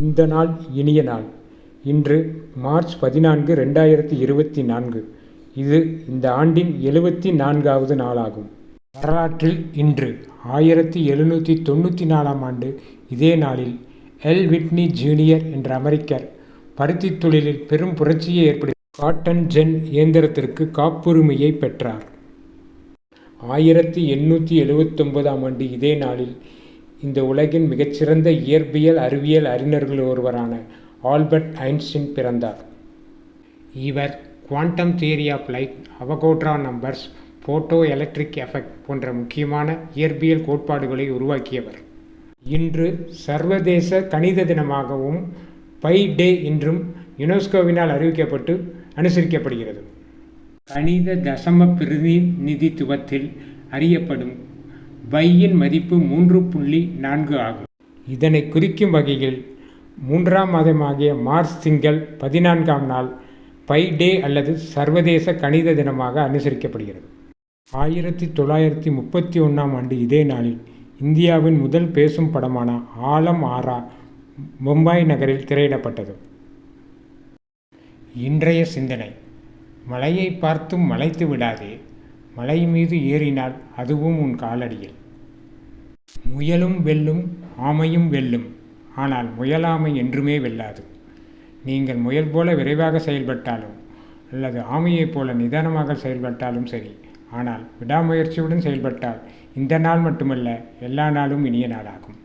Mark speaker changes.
Speaker 1: இந்த நாள் இனிய நாள். இன்று மார்ச் பதினான்கு ரெண்டாயிரத்தி இருபத்தி நான்கு. இது இந்த ஆண்டின் எழுபத்தி நான்காவது நாளாகும். வரலாற்றில் இன்று ஆயிரத்தி எழுநூற்றி தொண்ணூற்றி நாலாம் ஆண்டு இதே நாளில் எல். விட்னி ஜூனியர் என்ற அமெரிக்கர் பருத்தி தொழிலில் பெரும் புரட்சியை ஏற்படுத்தி காட்டன் ஜென் இயந்திரத்திற்கு காப்புரிமையை பெற்றார். ஆயிரத்தி எண்ணூற்றி எழுபத்தொன்பதாம் ஆண்டு இதே நாளில் இந்த உலகின் மிகச்சிறந்த இயற்பியல் அறிவியல் அறிஞர்கள் ஒருவரான ஆல்பர்ட் ஐன்ஸ்டீன் பிறந்தார். இவர் quantum theory of light Avogadro numbers photo electric effect போன்ற முக்கியமான இயற்பியல் கோட்பாடுகளை உருவாக்கியவர். இன்று சர்வதேச கணித தினமாகவும் பை டே என்றும் யுனெஸ்கோவினால் அறிவிக்கப்பட்டு அனுசரிக்கப்படுகிறது. கணித தசம பிரதிநிதித்துவத்தில் அறியப்படும் பையின் மதிப்பு மூன்று புள்ளி நான்கு ஆகும். இதனை குறிக்கும் வகையில் மூன்றாம் மாதமாகிய மார்ச் திங்கள் பதினான்காம் நாள் பை டே அல்லது சர்வதேச கணித தினமாக அனுசரிக்கப்படுகிறது. ஆயிரத்தி தொள்ளாயிரத்தி முப்பத்தி ஒன்றாம் ஆண்டு இதே நாளில் இந்தியாவின் முதல் பேசும் படமான ஆலம் ஆரா மும்பாய் நகரில் திரையிடப்பட்டது. இன்றைய சிந்தனை மலையை பார்த்தும் மலைத்து விடாதே. மலை மீது ஏறினால் அதுவும் உன் காலடியில். முயலும் வெல்லும் ஆமையும் வெல்லும். ஆனால் முயலாமை என்றுமே வெல்லாது. நீங்கள் முயல் போல விரைவாக செயல்பட்டாலும் அல்லது ஆமையைப் போல நிதானமாக செயல்பட்டாலும் சரி. ஆனால் விடாமுயற்சியுடன் செயல்பட்டால் இந்த நாள் மட்டுமல்ல எல்லா நாளும் இனிய நாளாகும்.